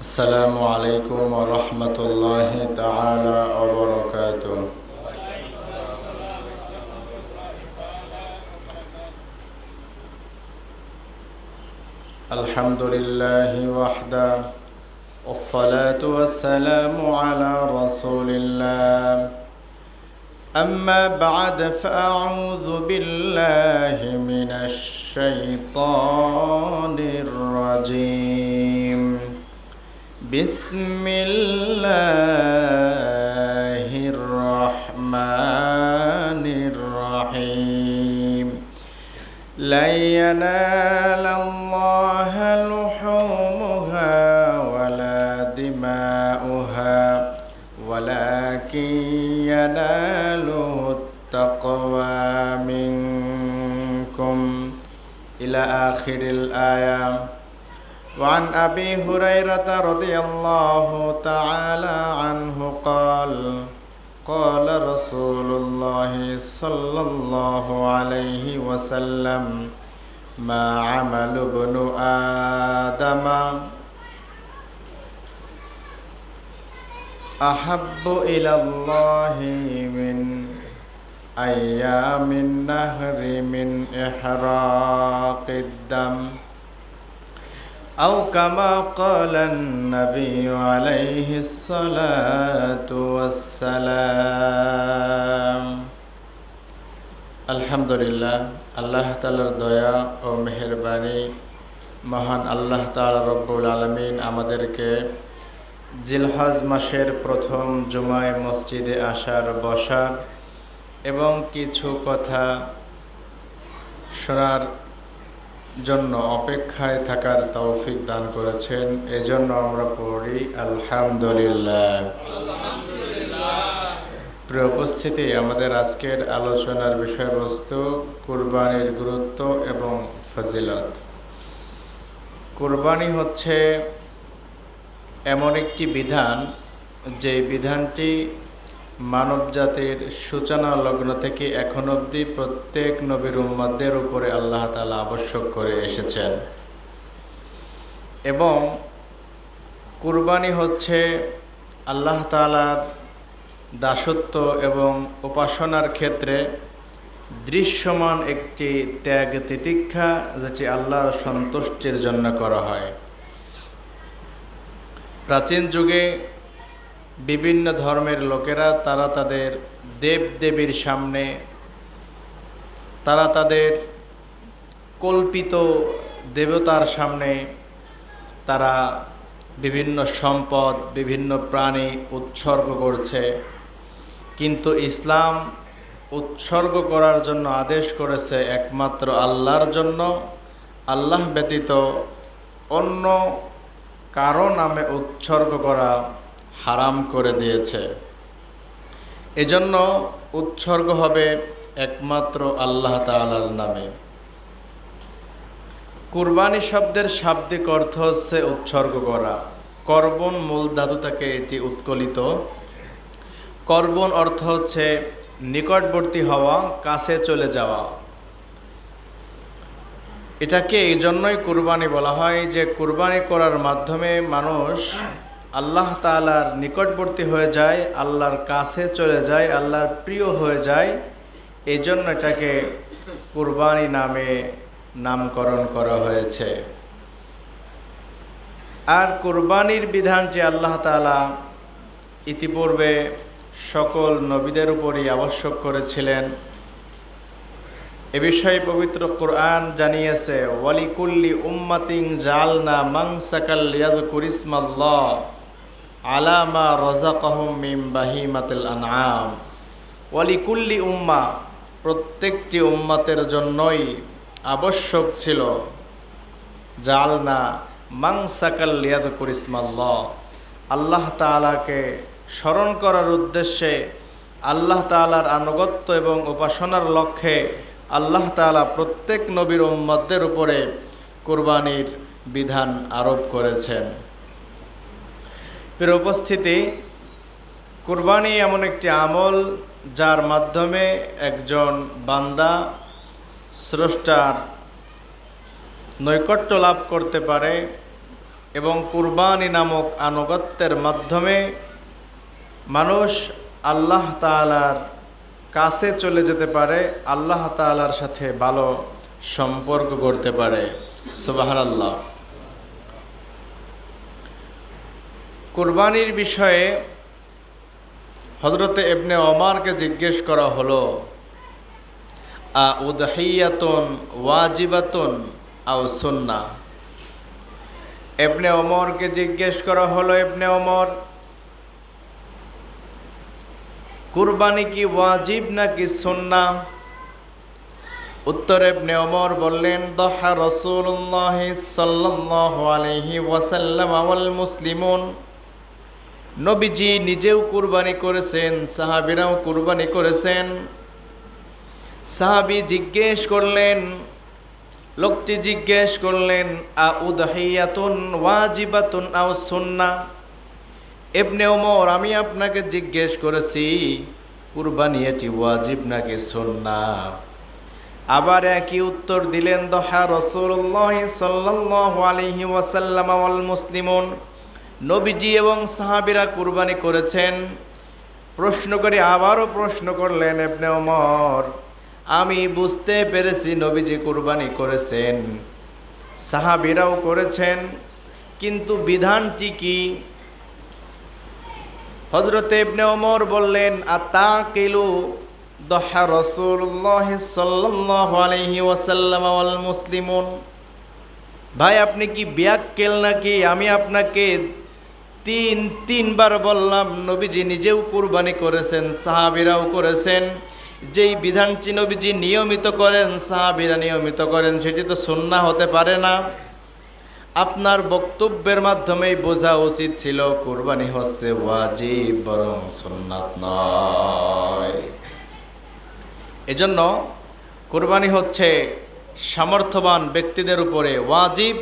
السلام عليكم ورحمة الله تعالى وبركاته. الحمد لله وحده والصلاة والسلام على رسول الله. أما بعد فأعوذ بالله من الشيطان الرجيم. بسم الله الرحمن الرحيم. لن ينال الله لحومها ولا دماؤها ولكن يناله التقوى منكم. إلى آخر الآية. وعن أبي هريرة رضي الله تعالى عنه قال قال رسول الله صلى الله عليه وسلم ما عمل ابن آدم أحب إلى الله من أيام النهر من إحراق الدم أو كما قال النبي عليه الصلاة والسلام আলহামদুলিল্লাহ আল্লাহ তালার দয়া ও মেহরবানি মহান আল্লাহ তালা রব্বুল আলমিন আমাদেরকে জিলহাজ মাসের প্রথম জুমায় মসজিদে আসার বসার এবং কিছু কথা শোনার জন্য অপেক্ষায় থাকার তৌফিক দান করেছেন। এজন্য আমরা পড়ি, আলহামদুলিল্লাহ। প্রিয় উপস্থিতি, আমাদের আজকের আলোচনার বিষয়বস্তু কুরবানির গুরুত্ব এবং ফজিলত। কুরবানি হচ্ছে এমন একটি বিধান যে বিধানটি মানব জাতির সূচনা লগ্ন থেকে এখন অবধি প্রত্যেক নবীর উম্মাদের উপরে আল্লাহ তালা আবশ্যক করে এসেছেন। এবং কুরবানি হচ্ছে আল্লাহ তালার দাসত্ব এবং উপাসনার ক্ষেত্রে দৃশ্যমান একটি ত্যাগ তিতিক্ষা যেটি আল্লাহর সন্তুষ্টির জন্য করা হয়। প্রাচীন যুগে বিভিন্ন ধর্মের লোকেরা, তারা তাদের দেব দেবীর সামনে, তারা তাদের কল্পিত দেবতার সামনে তারা বিভিন্ন সম্পদ, বিভিন্ন প্রাণী উৎসর্গ করছে। কিন্তু ইসলাম উৎসর্গ করার জন্য আদেশ করেছে একমাত্র আল্লাহর জন্য। আল্লাহ ব্যতীত অন্য কারও নামে উৎসর্গ করা হারাম করে দিয়েছে। এজন্য উৎসর্গ হবে একমাত্র আল্লাহ তালার নামে। কুরবানি শব্দের শাব্দিক অর্থ হচ্ছে উৎসর্গ করা। কর্বন মূল ধাতু থেকে এটি উৎকলিত। কর্বন অর্থ হচ্ছে নিকটবর্তী হওয়া, কাছে চলে যাওয়া। এটাকে এই জন্যই কুরবানি বলা হয় যে কুরবানি করার মাধ্যমে মানুষ আল্লাহ তালার নিকটবর্তী হয়ে যায়, আল্লাহর কাছে চলে যায়, আল্লাহর প্রিয় হয়ে যায় এই জন্য এটাকে কুরবানি নামে নামকরণ করা হয়েছে। আর কুরবানির যে আল্লাহ তালা ইতিপূর্বে সকল নবীদের উপরই আবশ্যক করেছিলেন, এ বিষয়ে পবিত্র কোরআন জানিয়েছে, ওয়ালিকুল্লি উম্মাতিং জালনা মাংসাকাল ইয়াদকুর ইসমাল্লাহ। আলামা রজাকাহুম মিম বাহিমাতিল আনাম ওয়ালিকুল্লি উম্মা, প্রত্যেকটি উম্মাতের জন্যই আবশ্যক ছিল। জালনা মাংসাকাল ইয়াদকুর ইসমাল্লাহ। আল্লাহ তাআলাকে স্মরণ করার উদ্দেশ্যে আল্লাহ তাআলার আনুগত্য এবং উপাসনার লক্ষ্যে আল্লাহ তাআলা প্রত্যেক নবীর উম্মতদের উপরে কোরবানির বিধান আরোপ করেছেন। এর উপস্থিতি, কোরবানি এমন একটি আমল যার মাধ্যমে একজন বান্দা স্রষ্টার নৈকট্য লাভ করতে পারে এবং কুরবানি নামক আনুগত্যের মাধ্যমে মানুষ আল্লাহ তালার কাছে চলে যেতে পারে, আল্লাহ তালার সাথে ভালো সম্পর্ক করতে পারে। সুবাহান আল্লাহ কুরবানির বিষয়ে হজরতে এবনে ওমারকে জিজ্ঞেস করা হলো আ উদহিয়াতন ওয়াজিবাতন আও সুন্না? এবনে ওমরকে জিজ্ঞেস করা হলো এবনে ওমর, কুরবানি কি ওয়াজিব নাকি সুন্না? উত্তর এবনে ওমর বললেন, দহা রসুল্লাহ সাল্লাল্লাহু আলাইহি ওয়াসাল্লাম আওয়াল মুসলিমুন। নবীজি নিজেও কুরবানি করেছেন, সাহাবিরাও কুরবানি করেছেন। সাহাবি জিজ্ঞেস করলেন, লোকটি জিজ্ঞেস করলেন, আ উদহিয়াতুন ওয়াজিবাতুন আও সুন্না? এবনে ওমর, আমি আপনাকে জিজ্ঞেস করেছি, কুরবানি এটি ওয়াজিব নাকি সুন্না? আবার একই উত্তর দিলেন, দহা রসুল্লাহ সাল্লাল্লাহু আলাইহি ওয়াসাল্লাম মুসলিমুন। নবীজি এবং সাহাবিরা কুরবানি করেছেন। প্রশ্ন করে আবারও প্রশ্ন করলেন এবনে ওমর, আমি বুঝতে পেরেছি নবীজি কুরবানি করেছেন, সাহাবিরাও করেছেন, কিন্তু বিধানটি কি? হজরত ইবনে ওমর বললেন আতা কিলু দহা রসুল্লাহ সাল্লাল্লাহু আলাইহি ওয়াসাল্লাম মুসলিমুন। ভাই, আপনি কি বিয়াক্কেল নাকি? আমি আপনাকে তিন, তিনবার বললাম, নবীজি নিজেও কুরবানি করেছেন, সাহাবিরাও করেছেন। যেই বিধানটি নবীজি নিয়মিত করেন, সাহাবিরা নিয়মিত করেন, সেটি তো সন্না হতে পারে না। আপনার বক্তব্যের মাধ্যমেই বোঝা উচিত ছিল, কুরবানি হচ্ছে ওয়াজিব, বরং নয়। এজন্য কুরবানি হচ্ছে সামর্থ্যবান ব্যক্তিদের উপরে ওয়াজিব,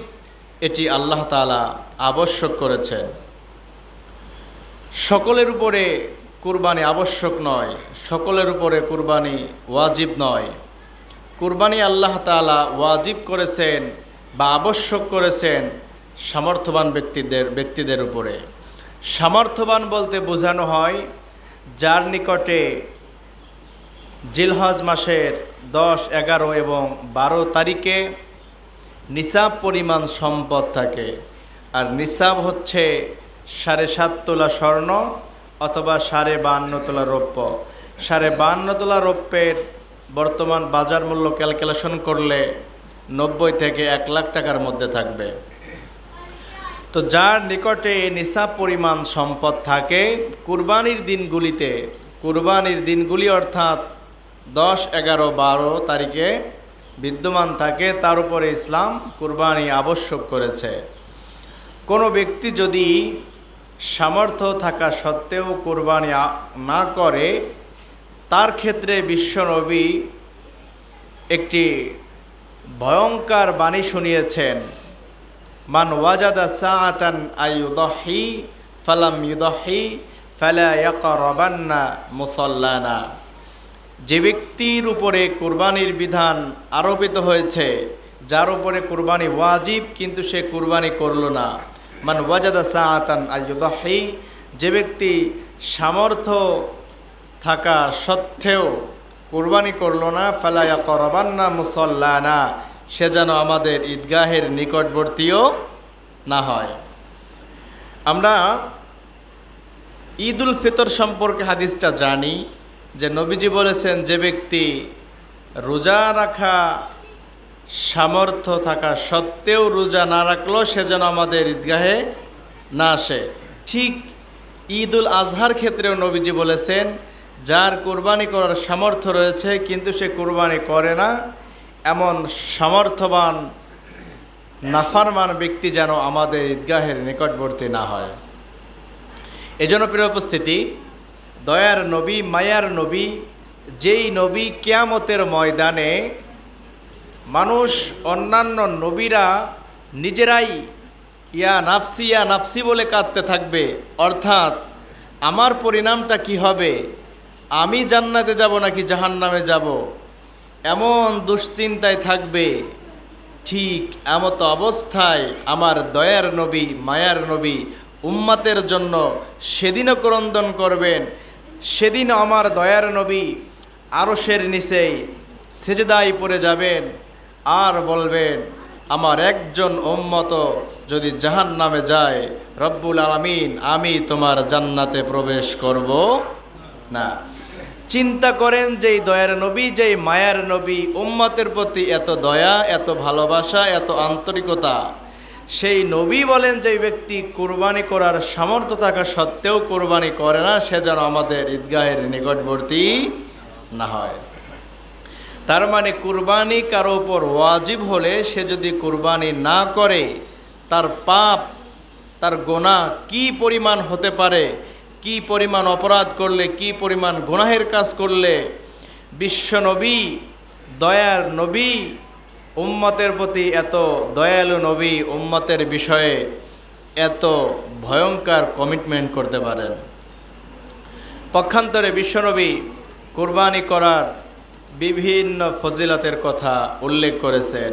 এটি আল্লাহ তালা আবশ্যক করেছেন। সকলের উপরে কুরবানি আবশ্যক নয়, সকলের উপরে কুরবানি ওয়াজিব নয়। কুরবানি আল্লাহ তালা ওয়াজিব করেছেন বা আবশ্যক করেছেন সামর্থ্যবান ব্যক্তিদের ব্যক্তিদের উপরে। সামর্থ্যবান বলতে বোঝানো হয়, যার নিকটে জিলহজ মাসের দশ, এগারো এবং বারো তারিখে নিসাব পরিমাণ সম্পদ থাকে। আর নিসাব হচ্ছে সাড়ে সাত তোলা স্বর্ণ অথবা সাড়ে বাহান্ন তোলা রৌপ্য। সাড়ে বাহান্ন তোলা রৌপ্যের বর্তমান বাজার মূল্য ক্যালকুলেশন করলে নব্বই থেকে এক লাখ টাকার মধ্যে থাকবে। তো যার নিকটে নিসাব পরিমাণ সম্পদ থাকে, কুরবানির দিনগুলিতে, কুরবানির দিনগুলি অর্থাৎ দশ, এগারো, বারো তারিখে বিদ্যমান থাকে, তার উপরে ইসলাম কুরবানি আবশ্যক করেছে। কোনো ব্যক্তি যদি সামর্থ্য থাকা সত্ত্বেও কোরবানি না করে, তার ক্ষেত্রে বিশ্বনবী একটি ভয়ঙ্কর বাণী শুনিয়েছেন। মান ওয়াজাদা সাআতান আইউদহি ফালাম ইউদহি ফালা ইয়াকরাবান্না মুসাল্লানা। যে ব্যক্তির উপরে কুরবানির বিধান আরোপিত হয়েছে, যার উপরে কুরবানি ওয়াজিব, কিন্তু সে কুরবানি করল না। মান ওয়াজাদা সাআতান আইউদহি যে ব্যক্তি সামর্থ্য থাকা সত্ত্বেও কুরবানি করল না ফালায়া করবান্না মুসল্লানা, সে যেন আমাদের ঈদগাহের নিকটবর্তীও না হয়। আমরা ঈদ উল ফিতর সম্পর্কে হাদিসটা জানি যে নবীজি বলেছেন, যে ব্যক্তি রোজা রাখা সামর্থ্য থাকা সত্ত্বেও রোজা না রাখলেও সে যেন আমাদের ঈদগাহে না আসে। ঠিক ঈদ উল আজহার ক্ষেত্রেও নবীজি বলেছেন, যার কোরবানি করার সামর্থ্য রয়েছে, কিন্তু সে কোরবানি করে না। এমন সামর্থ্যবান, নাফারমান ব্যক্তি যেন আমাদের ঈদগাহের নিকটবর্তী না হয়। এজন্য প্রিয় উপস্থিতি, দয়ার নবী, মায়ার নবী, যেই নবী কেয়ামতের ময়দানে মানুষ, অন্যান্য নবীরা নিজেরাই, ইয়া নাফসি ইয়া নাফসি বলে কাঁদতে থাকবে। অর্থাৎ, আমার পরিণামটা কি হবে? আমি জান্নাতে যাব নাকি জাহান্নামে যাব? এমন দুশ্চিন্তায় থাকবে। ঠিক এমত অবস্থায় আমার দয়ার নবী, মায়ার নবী উম্মাতের জন্য সেদিনও ক্রন্দন করবেন। সেদিন আমার দয়ার নবী আরশের নিচেই সেজদাই পড়ে যাবেন। আর বলবেন, আমার একজন উম্মত যদি জাহান নামে যায়, রব্বুল আলমিন আমি তোমার জান্নাতে প্রবেশ করব না। চিন্তা করেন যেই দয়ার নবী যেই মায়ার নবী, উম্মতের প্রতি এত দয়া, এত ভালোবাসা, এত আন্তরিকতা। সেই নবী বলেন যে ব্যক্তি কোরবানি করার সামর্থ্য থাকা সত্ত্বেও কোরবানি করে না, সে যেন আমাদের ঈদগাহের নিকটবর্তী না হয়। তার মানে কুরবানি কারও উপর ওয়াজিব হলে সে যদি কুরবানি না করে, তার পাপ, তার গোনা কি পরিমাণ হতে পারে, কি পরিমাণ অপরাধ করলে, কি পরিমাণ গুনাহের কাজ করলে বিশ্বনবী দয়ার নবী, উম্মতের প্রতি এত দয়ালু নবী উম্মতের বিষয়ে এত ভয়ঙ্কর কমিটমেন্ট করতে পারেন। পক্ষান্তরে বিশ্বনবী কোরবানি করার বিভিন্ন ফজিলতের কথা উল্লেখ করেছেন।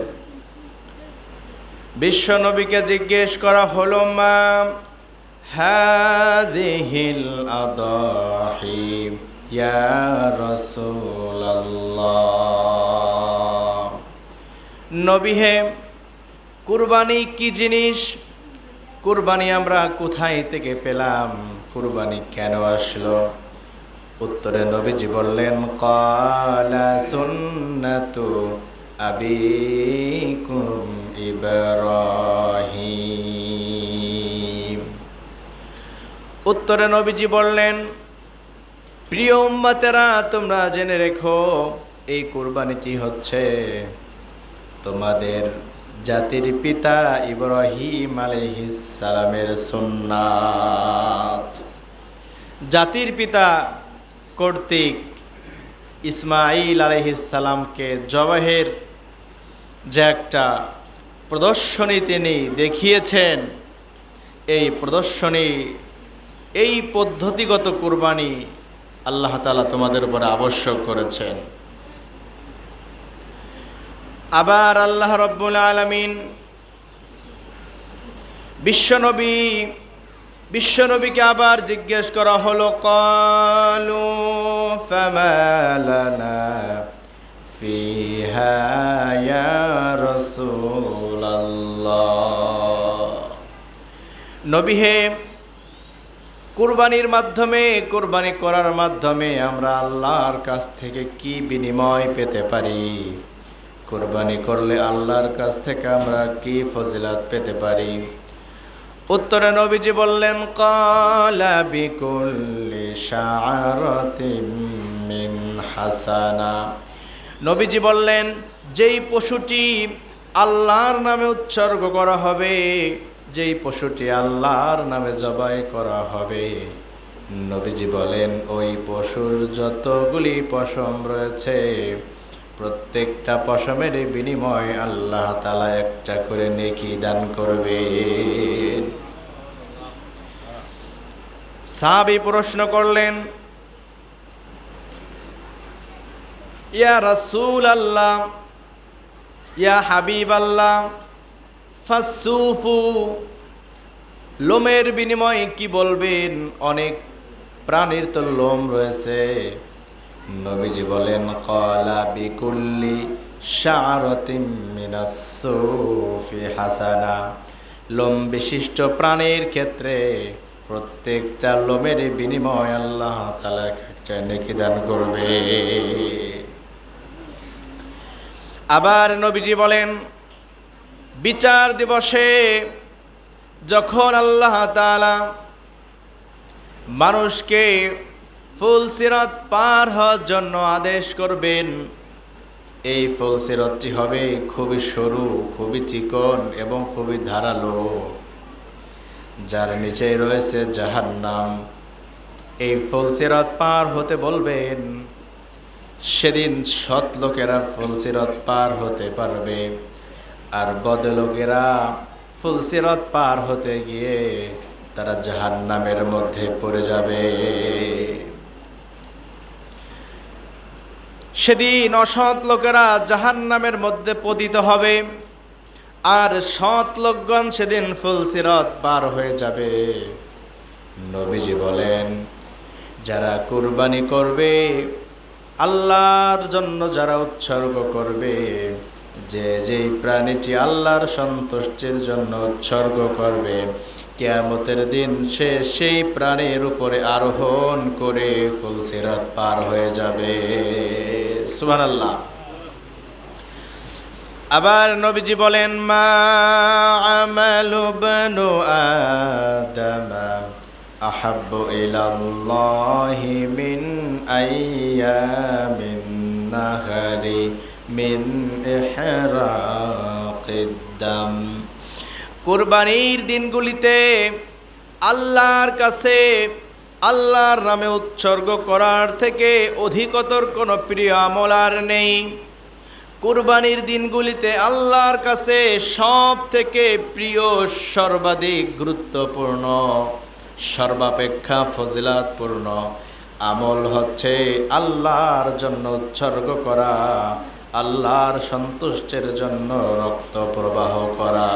বিশ্বনবীকে জিজ্ঞেস করা হলো, মা রাসূলুল্লাহ? নবী হে, কুরবানি কি জিনিস? কুরবানি আমরা কোথায় থেকে পেলাম? কুরবানি কেন আসলো? উত্তরে নবীজি বললেন, কালা সুন্নাতু আবিকুম ইব্রাহিম। উত্তরে নবীজি বললেন, প্রিয় উম্মাতেরা, তোমরা জেনে রেখো, এই কুরবানিটি হচ্ছে তোমাদের জাতির পিতা ইব্রাহিম সালামের সুন্নাত। জাতির পিতা কর্তৃক ইসমাইল আলহিসাল্লামকে জবাহের যে একটা প্রদর্শনী তিনি দেখিয়েছেন, এই প্রদর্শনী, এই পদ্ধতিগত কুরবানি আল্লাহ তালা তোমাদের উপরে আবশ্যক করেছেন। আবার আল্লাহ রব্বুল আলমিন বিশ্বনবী বিশ্বনবীকে আবার জিজ্ঞেস করা হলো, কলু ফামালানা নবী হে, কুরবানির মাধ্যমে, কুরবানি করার মাধ্যমে আমরা আল্লাহর কাছ থেকে কি বিনিময় পেতে পারি? কুরবানি করলে আল্লাহর কাছ থেকে আমরা কি ফজিলাত পেতে পারি? উত্তরে নবীজি বললেন, কালা বিকুল্লি মিন হাসানা। নবীজি বললেন, যেই পশুটি আল্লাহর নামে উৎসর্গ করা হবে, যেই পশুটি আল্লাহর নামে জবাই করা হবে। নবীজি বলেন, ওই পশুর যতগুলি পশম রয়েছে প্রত্যেকটা পশমের বিনিময় আল্লাহ তালা একটা করে নেকি দান করবে সাবি প্রশ্ন করলেন, ইয়া রাসূল আল্লাহ ইয়া হাবিব আল্লাহ ফাসুফু লোমের বিনিময়ে কি বলবেন? অনেক প্রাণীর তো লোম রয়েছে। নবীজি বলেন, কলা বিকুল্লি হাসানা। লোম বিশিষ্ট প্রাণীর ক্ষেত্রে প্রত্যেকটা লোমের বিনিময় আল্লাহ একটা নেকি দান করবে। আবার নবীজি বলেন, বিচার দিবসে যখন আল্লাহ মানুষকে ফুল সিরাত পার হওয়ার জন্য আদেশ করবেন। এই ফুল সিরতটি হবে খুবই সরু, খুবই চিকন এবং খুবই ধারালো, যার নিচে রয়েছে জাহান্নাম। এই ফুল সিরাত পার হতে বলবেন, সেদিন সৎ লোকেরা ফুল সিরত পার হতে পারবে, আর বদ লোকেরা ফুল সিরত পার হতে গিয়ে তারা জাহান্নামের মধ্যে পড়ে যাবে। সেদিন অসৎ লোকেরা জাহান্নামের মধ্যে পতিত হবে, আর সৎ লোকগণ সেদিন ফুলসিরত পার হয়ে যাবে। নবীজি বলেন, যারা কুরবানি করবে, আল্লাহর জন্য যারা উৎসর্গ করবে, যে যেই প্রাণীটি আল্লাহর সন্তুষ্টির জন্য উৎসর্গ করবে, কেয়ামতের দিন সে সেই প্রাণীর উপরে আরোহণ করে ফুলসিরাত পার হয়ে যাবে। সুবহানাল্লাহ। আবার নবীজি বলেন, মা আমালু বনু আদমা আহাব্বু ইলাল্লাহি মিন আইয়ামিন নাহারি মিন ইহরাকিদ দাম। কুরবানির দিনগুলিতে আল্লাহর কাছে আল্লাহর নামে উৎসর্গ করার থেকে অধিকতর কোনো প্রিয় আমল আর নেই। কুরবানির দিনগুলিতে আল্লাহর কাছে সব থেকে প্রিয়, সর্বাধিক গুরুত্বপূর্ণ, সর্বাপেক্ষা ফজিলাতপূর্ণ আমল হচ্ছে আল্লাহর জন্য উৎসর্গ করা, আল্লাহর সন্তুষ্টের জন্য রক্ত প্রবাহ করা।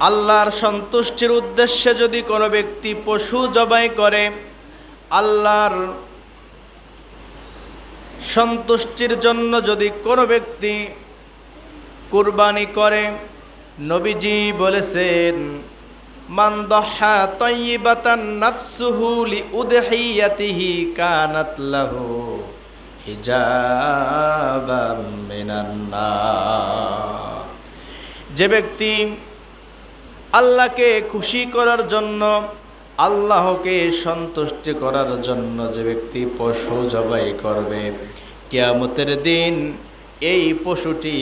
আল্লাহর সন্তুষ্টির উদ্দেশ্যে যদি কোনো ব্যক্তি পশু জবাই করে, আল্লাহর সন্তুষ্টির জন্য যদি কোনো ব্যক্তি কুরবানি করে, নবীজি বলেছেন, মান দহা তয়্যিবাতান নাফসুহু লিউদহিয়াতিহি কানাত লাহু হিজাবাম যে ব্যক্তি আল্লাহকে খুশি করার জন্য, আল্লাহকে সন্তুষ্টি করার জন্য যে ব্যক্তি পশু জবাই করবে, কেয়ামতের দিন এই পশুটি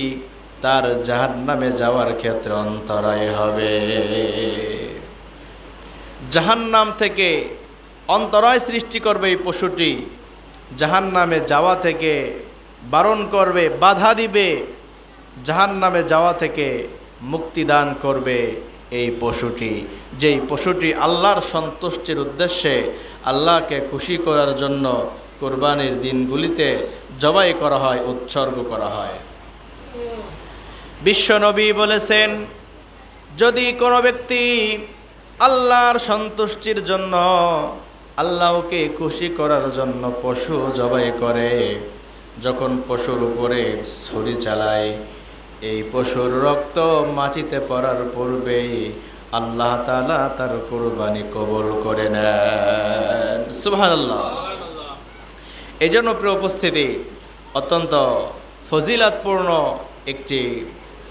তার জাহান নামে যাওয়ার ক্ষেত্রে অন্তরায় হবে। জাহান্নাম থেকে অন্তরায় সৃষ্টি করবে এই পশুটি জাহান নামে যাওয়া থেকে বারণ করবে, বাধা দিবে জাহান নামে যাওয়া থেকে মুক্তিদান করবে। এই পশুটি। যেই পশুটি আল্লাহর সন্তুষ্টির উদ্দেশ্যে আল্লাহকে খুশি করার জন্য কোরবানির দিনগুলিতে জবাই করা হয়, উৎসর্গ করা হয়। বিশ্বনবী বলেছেন, যদি কোনো ব্যক্তি আল্লাহর সন্তুষ্টির জন্য আল্লাহকে খুশি করার জন্য পশু জবাই করে, যখন পশুর উপরে ছুরি চালায় এই পশুর রক্ত মাটিতে পড়ার পূর্বেই আল্লাহ তালা তার কোরবানি কবল করে নেন। সুবহানাল্লাহ। এই জন্য প্রিয় উপস্থিতি, অত্যন্ত ফজিলাতপূর্ণ একটি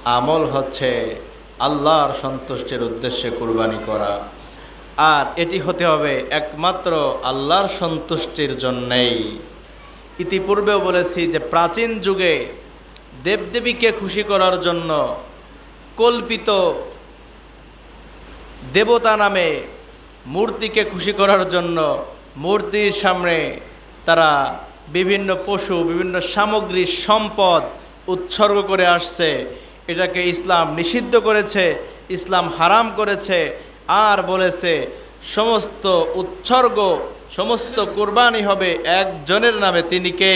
আমল হচ্ছে আল্লাহর সন্তুষ্টির উদ্দেশ্যে কুরবানি করা। আর এটি হতে হবে একমাত্র আল্লাহর সন্তুষ্টির জন্যেই। ইতিপূর্বেও বলেছি যে প্রাচীন যুগে দেবদেবীকে খুশি করার জন্য কল্পিত দেবতা নামে মূর্তিকে খুশি করার জন্য মূর্তির সামনে তারা বিভিন্ন পশু, বিভিন্ন সামগ্রী, সম্পদ উৎসর্গ করে আসছে। এটাকে ইসলাম নিষিদ্ধ করেছে, ইসলাম হারাম করেছে আর বলেছে, সমস্ত উৎসর্গ, সমস্ত কোরবানি হবে একজনের নামে তিনি কে?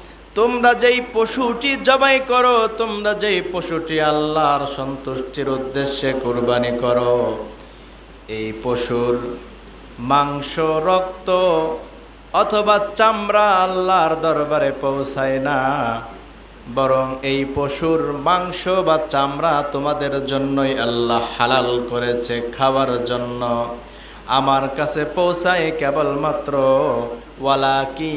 তোমরা যেই পশুটি জবাই করো, তোমরা যেই পশুটি আল্লাহর সন্তুষ্টির উদ্দেশ্যে কোরবানি করো, এই পশুর মাংস, রক্ত অথবা চামড়া আল্লাহর দরবারে পৌঁছায় না। বরং এই পশুর মাংস বা চামড়া তোমাদের জন্যই আল্লাহ হালাল করেছে খাওয়ার জন্য। আমার কাছে পৌঁছায় কেবলমাত্র ওয়ালা কি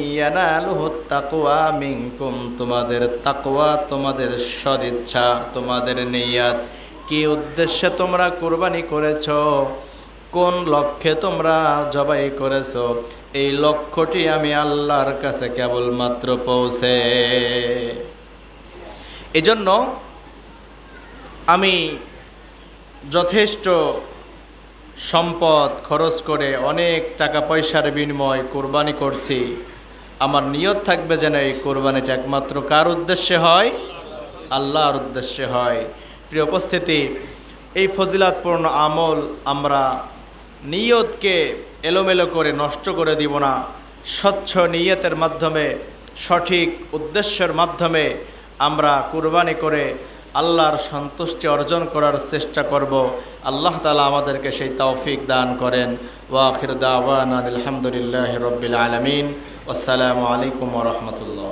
তাকুয়া মিনকুম, তোমাদের তাকুয়া তোমাদের সদিচ্ছা, তোমাদের নেয়াত। কি উদ্দেশ্যে তোমরা কোরবানি করেছ? কোন লক্ষ্যে তোমরা জবাই করেছ? এই লক্ষ্যটি আমি আল্লাহর কাছে কেবলমাত্র পৌঁছে। এজন্য আমি যথেষ্ট সম্পদ খরচ করে অনেক টাকা পয়সার বিনিময় কোরবানি করছি। আমার নিয়ত থাকবে যেন এই কোরবানিটা একমাত্র কার উদ্দেশ্যে হয়? আল্লাহর উদ্দেশ্যে হয়। প্রিয় উপস্থিতি, এই ফজিলাতপূর্ণ আমল আমরা নিয়তকে এলোমেলো করে নষ্ট করে দিব না। স্বচ্ছ নিয়তের মাধ্যমে, সঠিক উদ্দেশ্যের মাধ্যমে আমরা কুরবানি করে আল্লাহর সন্তুষ্টি অর্জন করার চেষ্টা করব। আল্লাহ তালা আমাদেরকে সেই তৌফিক দান করেন। ওয়াখির দাওয়ান আলহামদুলিল্লাহ রবিল আলমিন। আসসালামু আলাইকুম রহমতুল্লাহ।